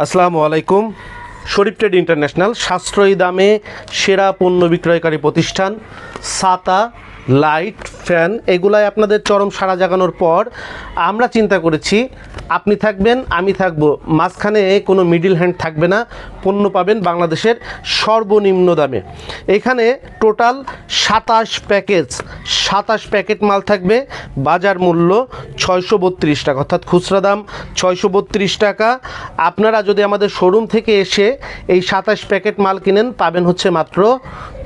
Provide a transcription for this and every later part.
আসসালামু আলাইকুম। শরীফ trade international, সাশ্রয়ী দামে সেরা পণ্য বিক্রয়কারী প্রতিষ্ঠান, সাতা, লাইট, ফ্যান, এগুলাই আপনাদের চরম সাড়া জাগানোর পর আমরা চিন্তা করেছি আপনি থাকবেন, আমি থাকব। মাঝখানে কোনো মিডিল হ্যান্ড থাকবে না, পণ্য পাবেন বাংলাদেশের সর্বনিম্ন দামে। এখানে টোটাল সাতাশ প্যাকেজ সাতাশ প্যাকেট মাল থাকবে, বাজার মূল্য ছয়শো বত্রিশ টাকা। অর্থাৎ খুচরা দাম ছয়শো বত্রিশ টাকা। আপনারা যদি আমাদের শোরুম থেকে এসে এই সাতাশ প্যাকেট মাল কিনেন, পাবেন হচ্ছে মাত্র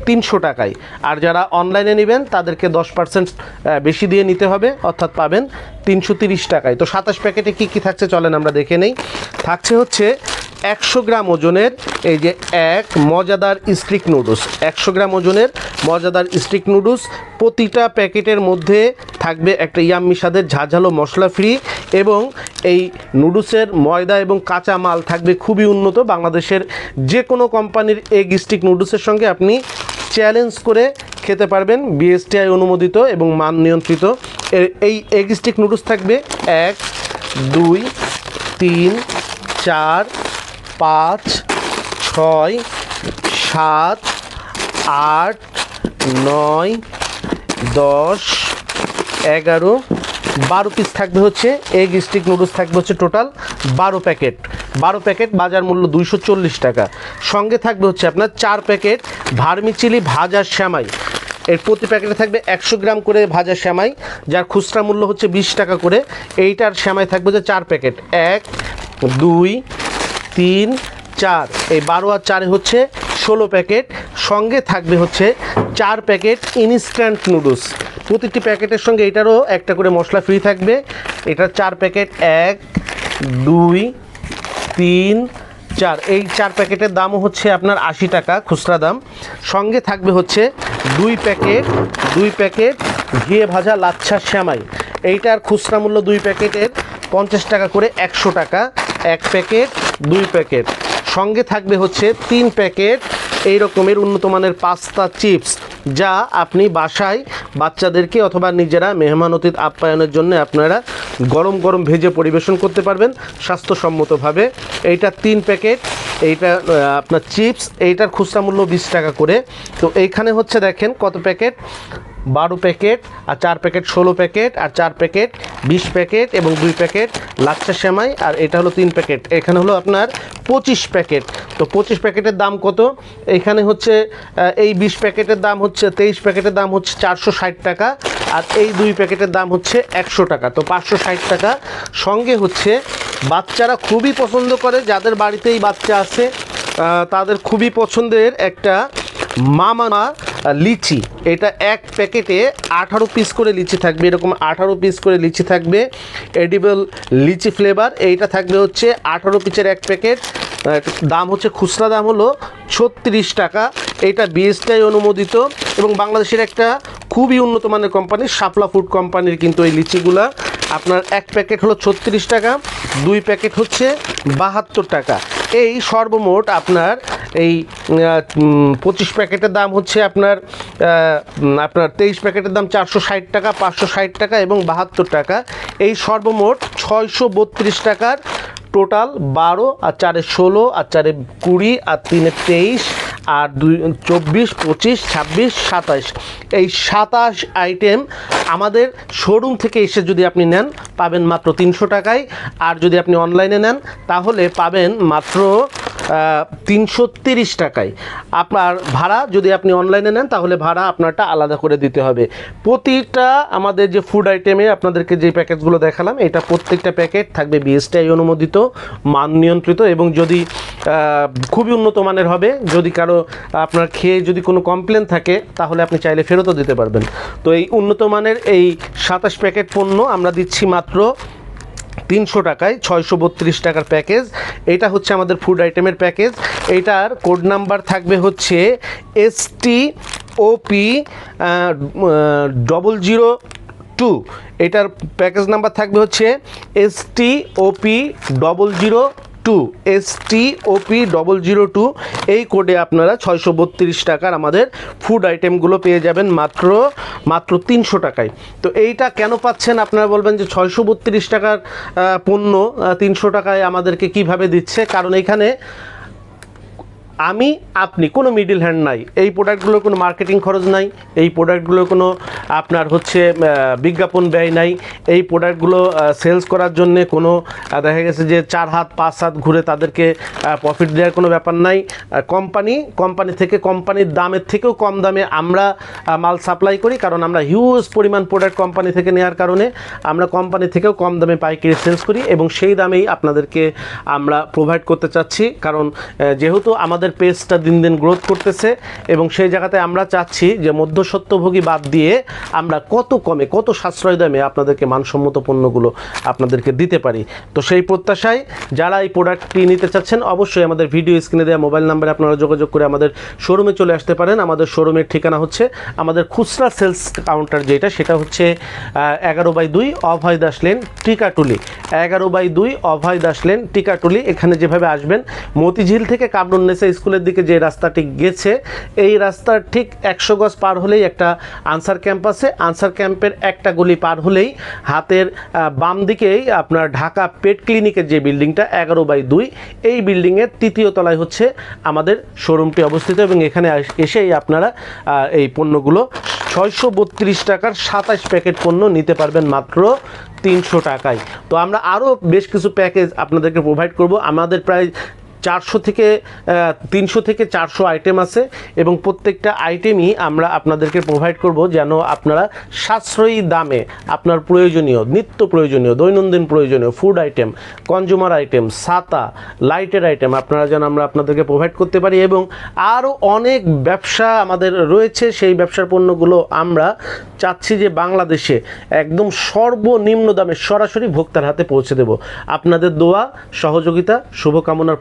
তিনশো টাকায়। আর যারা অনলাইনে নেবেন, তাদেরকে দশ পার্সেন্ট বেশি দিয়ে নিতে হবে, অর্থাৎ পাবেন তিনশো তিরিশ টাকায়। তো সাতাশ প্যাকেটে কী কী থাকছে চলেন আমরা দেখে নেই। থাকছে হচ্ছে একশো গ্রাম ওজনের এই যে এক মজাদার স্টিক নুডলস। একশো গ্রাম ওজনের মজাদার স্টিক নুডলস। প্রতিটা প্যাকেটের মধ্যে থাকবে একটা ইয়াম্মি স্বাদের ঝাঝালো মশলা ফ্রি এবং এই নুডলসের ময়দা এবং কাঁচা মাল থাকবে খুবই উন্নত। বাংলাদেশের যে কোনো কোম্পানির এগ স্টিক নুডলসের সঙ্গে আপনি চ্যালেঞ্জ করে খেতে পারবেন বিএসটিআই অনুমোদিত এবং মান নিয়ন্ত্রিত। এই এগ স্টিক নুডলস থাকবে এক, দুই, তিন, চার, পাঁচ, ছয়, সাত, আট, নয়, দশ, এগারো, বারো পিস থাকবে হচ্ছে এগ স্টিক নুডলস থাকবে হচ্ছে টোটাল বারো প্যাকেট বারো প্যাকেট বাজার মূল্য দুইশো চল্লিশ টাকা। সঙ্গে থাকবে হচ্ছে আপনার চার প্যাকেট ভার্মিচিলি ভাজা শ্যামাই। এর প্রতি প্যাকেটে থাকবে একশো গ্রাম করে ভাজা শ্যামাই, যার খুচরা মূল্য হচ্ছে বিশ টাকা করে। এইটার শ্যামাই থাকবে যে চার প্যাকেট। এক, দুই, তিন, চার। এই বারো আর চারে হচ্ছে ষোলো প্যাকেট। সঙ্গে থাকবে হচ্ছে চার প্যাকেট ইনস্ট্যান্ট নুডলস। প্রতিটি প্যাকেটের সঙ্গে এটারও একটা করে মশলা ফ্রি থাকবে। এটার চার প্যাকেট এক, দুই তিন, চার। এই চার প্যাকেটের দামও হচ্ছে আপনার আশি টাকা খুচরা দাম। সঙ্গে থাকবে হচ্ছে দুই প্যাকেট দুই প্যাকেট ঘিয়ে ভাজা লাচ্ছা শ্যামাই। এইটার খুচরা মূল্য দুই প্যাকেটের পঞ্চাশ টাকা করে একশো টাকা। এক প্যাকেট, দুই প্যাকেট। সঙ্গে থাকবে হচ্ছে তিন প্যাকেট, এই রকমের উন্নত মানের পাস্তা চিপস। যা আপনি বাসায় বাচ্চাদেরকে অথবা নিজেরা মেহমান অতীত আপ্যায়নের জন্য আপনারা গরম গরম ভেজে পরিবেশন করতে পারবেন স্বাস্থ্যসম্মতভাবে। এইটা তিন প্যাকেট। এইটা আপনার চিপস, এইটার খুচরা মূল্য বিশ টাকা করে। তো এইখানে হচ্ছে দেখেন কত প্যাকেট? বারো প্যাকেট, আর চার প্যাকেট ষোলো প্যাকেট, আর চার প্যাকেট বিশ প্যাকেট এবং দুই প্যাকেট লাচ্ছা সেমাই, আর এটা হলো তিন প্যাকেট। এখানে হলো আপনার পঁচিশ প্যাকেট। তো পঁচিশ প্যাকেটের দাম কত? এইখানে হচ্ছে এই বিশ প্যাকেটের দাম হচ্ছে, তেইশ প্যাকেটের দাম হচ্ছে চারশো ষাট টাকা, আর এই দুই প্যাকেটের দাম হচ্ছে একশো টাকা। তো পাঁচশো ষাট টাকা। সঙ্গে হচ্ছে বাচ্চারা খুবই পছন্দ করে, যাদের বাড়িতেই বাচ্চা আছে তাদের খুবই পছন্দের একটা মামা লিচি। এটা এক প্যাকেটে আঠারো পিস করে লিচি থাকবে, এরকম আঠারো পিস করে লিচি থাকবে এডিবল লিচি ফ্লেভার এইটা থাকবে হচ্ছে আঠারো পিসের এক প্যাকেট দাম হচ্ছে খুচরা দাম হলো ছত্রিশ টাকা। এটা বিএসটিআই অনুমোদিত এবং বাংলাদেশের একটা খুবই উন্নত মানের কোম্পানি শাপলা ফুড কোম্পানির কিন্তু এই লিচিগুলা। আপনার এক প্যাকেট হলো ছত্রিশ টাকা, দুই প্যাকেট হচ্ছে বাহাত্তর টাকা। এই সর্বমোট আপনার এই পঁচিশ প্যাকেটের দাম হচ্ছে আপনার আপনার তেইশ প্যাকেটের দাম চারশো ষাট টাকা, পাঁচশো ষাট টাকা এবং বাহাত্তর টাকা। এই সর্বমোট ছয়শো বত্রিশ টাকার টোটাল বারো, আর চারে ষোলো, আর চারে কুড়ি, আর তিনে তেইশ আর দুই, চব্বিশ, পঁচিশ, ছাব্বিশ সাতাশ এই সাতাশ আইটেম আমাদের শোরুম থেকে এসে যদি আপনি নেন, পাবেন মাত্র তিনশো টাকায়। আর যদি আপনি অনলাইনে নেন, তাহলে পাবেন মাত্র তিনশো তিরিশ টাকায়। আপনার ভাড়া যদি আপনি অনলাইনে নেন, তাহলে ভাড়া আপনারটা আলাদা করে দিতে হবে। প্রতিটা আমাদের যে ফুড আইটেমে আপনাদেরকে যে প্যাকেটগুলো দেখালাম, এটা প্রত্যেকটা প্যাকেট থাকবে বিএসটিআই অনুমোদিত, মান নিয়ন্ত্রিত এবং যদি খুবই উন্নত মানের হবে, যদি কারও আপনার খেয়ে যদি কোনো কমপ্লেন থাকে, তাহলে আপনি চাইলে ফেরতও দিতে পারবেন। তো এই উন্নত মানের এই সাতাশ প্যাকেট পণ্য আমরা দিচ্ছি মাত্র তিনশো টাকায় ছয়শো বত্রিশ টাকার প্যাকেজ। এটা হচ্ছে আমাদের ফুড আইটেমের প্যাকেজ। এটার কোড নাম্বার থাকবে হচ্ছে S T O P double zero two এটার প্যাকেজ নাম্বার থাকবে হচ্ছে S T O P double zero two S T O P double zero two এই কোডে আপনারা ছয়শো বত্রিশ টাকার আমাদের ফুড আইটেমগুলো পেয়ে যাবেন মাত্র মাত্র তিনশো টাকায়। তো এইটা কেন পাচ্ছেন? আপনারা বলবেন যে ছয়শো বত্রিশ টাকার পণ্য তিনশো টাকায় আমাদেরকে কীভাবে দিচ্ছে? কারণ এখানে আমি, আপনি, কোনো মিডিল হ্যান্ড নাই। এই প্রোডাক্টগুলোর কোনো মার্কেটিং খরচ নাই, এই প্রোডাক্টগুলোর কোনো আপনার হচ্ছে বিজ্ঞাপন ব্যয় নাই। এই প্রোডাক্টগুলো সেলস করার জন্যে কোনো দেখা গেছে যে চার হাত, পাঁচ হাত ঘুরে তাদেরকে প্রফিট দেওয়ার কোনো ব্যাপার নাই। কোম্পানি কোম্পানি থেকে কোম্পানির দামের থেকেও কম দামে আমরা মাল সাপ্লাই করি, কারণ আমরা হিউজ পরিমাণ প্রোডাক্ট কোম্পানি থেকে নেওয়ার কারণে আমরা কোম্পানি থেকেও কম দামে পাইকারি সেলস করি এবং সেই দামেই আপনাদেরকে আমরা প্রোভাইড করতে চাচ্ছি। কারণ যেহেতু আমাদের পেজটা দিন দিন গ্রোথ করতেছে এবং সেই জায়গাতে আমরা চাচ্ছি যে মধ্যস্বত্বভোগী বাদ দিয়ে আমরা কত কমে, কত সাশ্রয় দামে আপনাদেরকে মানসম্মত পণ্যগুলো আপনাদেরকে দিতে পারি। তো সেই প্রত্যাশায় যারা এই প্রোডাক্টটি নিতে চাচ্ছেন, অবশ্যই আমাদের ভিডিও স্ক্রিনে দেওয়া মোবাইল নাম্বারে আপনারা যোগাযোগ করে আমাদের শোরুমে চলে আসতে পারেন। আমাদের শোরুমের ঠিকানা হচ্ছে আমাদের খুচরা সেলস কাউন্টার যেটা, সেটা হচ্ছে এগারো বাই দুই অভয় দাস লেন টিকাটুলি। এগারো বাই দুই অভয় দাস লেন টিকাটুলি। এখানে যেভাবে আসবেন, মতিঝিল থেকে কামরুন্নেসা স্কুলের দিকে যে রাস্তাটি গেছে, এই রাস্তার ঠিক একশো গজ পার হলেই একটা আনসার ক্যাম্প আছে। আনসার ক্যাম্পের একটা গলি পার হলেই হাতের বাম দিকেই আপনার ঢাকা পেট ক্লিনিকের যে বিল্ডিংটা, এগারো বাই দুই, এই বিল্ডিংয়ের তৃতীয় তলায় হচ্ছে আমাদের শোরুমটি অবস্থিত এবং এখানে এসেই আপনারা এই পণ্যগুলো ছয়শো বত্রিশ টাকার সাতাশ প্যাকেট পণ্য নিতে পারবেন মাত্র তিনশো টাকায়। তো আমরা আরও বেশ কিছু প্যাকেজ আপনাদেরকে প্রোভাইড করব। আমাদের প্রায় চারশো থেকে তিনশো থেকে চারশো আইটেম আছে এবং প্রত্যেকটা আইটেমই আমরা আপনাদেরকে প্রোভাইড করব যেন আপনারা সাশ্রয়ী দামে আপনার প্রয়োজনীয়, নিত্য প্রয়োজনীয়, দৈনন্দিন প্রয়োজনীয় ফুড আইটেম কনজিউমার আইটেম ছাতা লাইটের আইটেম আপনারা যেন আমরা আপনাদেরকে প্রোভাইড করতে পারি এবং আরও অনেক ব্যবসা আমাদের রয়েছে। সেই ব্যবসার পণ্যগুলো আমরা চাচ্ছি যে বাংলাদেশে একদম সর্বনিম্ন দামে সরাসরি ভোক্তার হাতে পৌঁছে দেব। আপনাদের দোয়া, সহযোগিতা, শুভকামনার